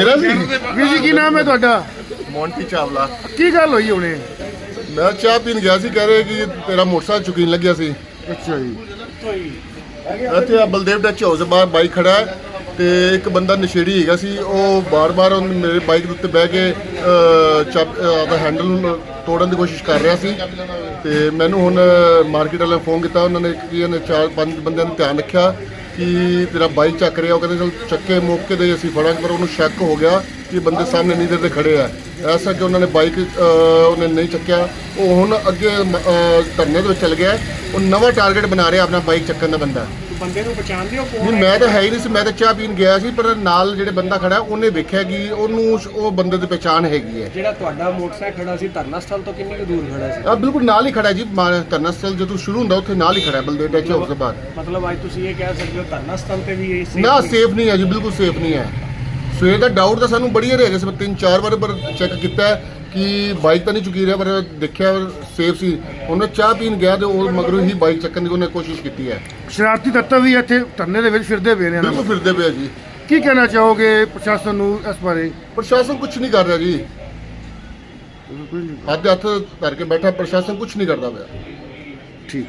ਮੇਰਾ ਜੀ ਵੀਰ ਜੀ ਕੀ ਨਾਮ ਹੈ ਤੁਹਾਡਾ? ਮੌਂਟੀ ਚਾਵਲਾ। ਕੀ ਗੱਲ ਹੋਈ ਹੁਣੇ? ਮੈਂ ਚਾਹ ਪੀਣ ਗਿਆ ਸੀ ਕਹਿ ਰਹੇ ਕਿ ਤੇਰਾ ਮੋਟਰਸਾਈਕਲ ਚੁਕੀਨ ਲੱਗਿਆ ਸੀ। ਅੱਛਾ ਜੀ। ਇੱਥੇ ਆ ਬਲਦੇਵ ਦੇ ਬਾਹਰ ਬਾਈਕ ਖੜਾ ਹੈ ਤੇ ਇੱਕ ਬੰਦਾ ਨਸ਼ੇੜੀ ਹੈਗਾ ਸੀ ਉਹ ਬਾਰ-ਬਾਰ ਮੇਰੇ ਬਾਈਕ ਦੇ ਉੱਤੇ ਬਹਿ ਕੇ ਆਪਦਾ ਹੈਂਡਲ ਨੂੰ ਤੋੜਨ ਦੀ ਕੋਸ਼ਿਸ਼ ਕਰ ਰਿਹਾ ਸੀ। ਤੇ ਮੈਨੂੰ ਹੁਣ ਮਾਰਕੀਟ ਵਾਲਿਆਂ ਨੇ ਫੋਨ ਕੀਤਾ ਉਹਨਾਂ ਨੇ ਕੀ ਇਹਨੇ ਚਾਰ ਪੰਜ ਬੰਦਿਆਂ ਨੂੰ ਧਿਆਨ ਰੱਖਿਆ। ਕਿ ਤੇਰਾ ਬਾਈਕ ਚੱਕ ਰਿਹਾ, ਉਹ ਕਹਿੰਦੇ ਚਲ ਚੱਕੇ ਮੌਕੇ 'ਤੇ ਅਸੀਂ ਫੜਾਂਗੇ, ਪਰ ਉਹਨੂੰ ਸ਼ੱਕ ਹੋ ਗਿਆ ਕਿ ਬੰਦੇ ਸਾਹਮਣੇ ਨਹੀਂ 'ਤੇ ਖੜੇ ਆ। ਐਸਾ ਕਿ ਉਹਨਾਂ ਨੇ ਬਾਈਕ ਉਹਨੇ ਨਹੀਂ ਚੱਕਿਆ। ਉਹ ਹੁਣ ਅੱਗੇ ਧਰਨੇ ਦੇ ਵਿੱਚ ਚਲ ਗਿਆ। ਉਹ ਨਵਾਂ ਟਾਰਗੇਟ ਬਣਾ ਰਿਹਾ ਆਪਣਾ ਬਾਈਕ ਚੱਕਣ ਦਾ ਬੰਦਾ। ਬੰਦੇ ਨੂੰ ਪਛਾਣਦੇ ਹੋ ਨਹੀਂ ਮੈਂ ਤਾਂ ਹੈ ਹੀ ਨਹੀਂ ਸੀ ਮੈਂ ਤਾਂ ਚਾਹ ਪੀਣ ਗਿਆ ਸੀ ਪਰ ਨਾਲ ਜਿਹੜੇ ਬੰਦਾ ਖੜਾ ਉਹਨੇ ਵੇਖਿਆ ਕਿ ਉਹਨੂੰ ਉਸ- ਉਹ ਬੰਦੇ ਦੀ ਪਛਾਣ ਹੈਗੀ ਹੈ। ਜਿਹੜਾ ਤੁਹਾਡਾ ਮੋਟਰਸਾਈਕਲ ਖੜਾ ਸੀ ਧਰਨਾ ਸਥਲ ਤੋਂ ਕਿੰਨੀ ਕੁ ਦੂਰ ਖੜਾ ਸੀ? ਆ ਬਿਲਕੁਲ ਨਾਲ ਹੀ ਖੜਾ ਜੀ ਮਾ- ਧਰਨਾ ਸਥਲ ਜਦੋਂ ਸ਼ੁਰੂ ਹੁੰਦਾ ਉੱਥੇ ਨਾਲ ਹੀ ਖੜਾ ਹੈ ਬਲਦੇਵ ਹਾਊਸ ਦੇ ਬਾਹਰ। ਮਤਲਬ ਅੱਜ ਤੁਸੀਂ ਇਹ ਕਹਿ ਸਕਦੇ ਹੋ ਧਰਨਾ ਸਥਲ ਤੇ ਵੀ ਇਹ ਨਾ? ਸੇਫ ਨਹੀਂ ਹੈ ਜੀ ਬਿਲਕੁਲ ਸੇਫ ਨਹੀਂ ਹੈ। ਸਵੇਰ ਦਾ ਡਾਊਟ ਤਾਂ ਸਾਨੂੰ ਬੜੀ ਹਰੇ ਸੀ ਮੈਂ ਤਿੰਨ ਚਾਰ ਵਾਰ ਪਰ ਚੈੱਕ ਕੀਤਾ ਹੈ। ਕਿ ਬਾਈਕ ਤਾਂ ਨਹੀਂ ਚੁਕੀ ਰਿਹਾ ਪਰ ਦੇਖਿਆ ਸੇਫ ਸੀ। ਉਹਨੇ ਚਾਹ ਪੀਣ ਗਿਆ ਤੇ ਉਹ ਮਗਰੋਂ ਹੀ ਬਾਈਕ ਚੱਕਣ ਦੀ ਉਹਨੇ ਕੋਸ਼ਿਸ਼ ਕੀਤੀ ਹੈ। ਸ਼ਰਾਰਤੀ ਤੱਤਵ ਵੀ ਇੱਥੇ ਧਰਨੇ ਦੇ ਵਿੱਚ ਫਿਰਦੇ ਪਏ ਨੇ ਬਿਲਕੁਲ ਫਿਰਦੇ ਪਿਆ ਜੀ। ਕੀ ਕਹਿਣਾ ਚਾਹੋਗੇ ਪ੍ਰਸ਼ਾਸਨ ਨੂੰ ਇਸ ਬਾਰੇ? ਪ੍ਰਸ਼ਾਸਨ ਕੁਝ ਨਹੀਂ ਕਰ ਰਿਹਾ ਜੀ। ਹੱਥ ਦੇ ਹੱਥ ਧਰ ਕੇ ਬੈਠਾ ਪ੍ਰਸ਼ਾਸਨ ਕੁਝ ਨਹੀਂ ਕਰਦਾ ਪਿਆ। ਠੀਕ।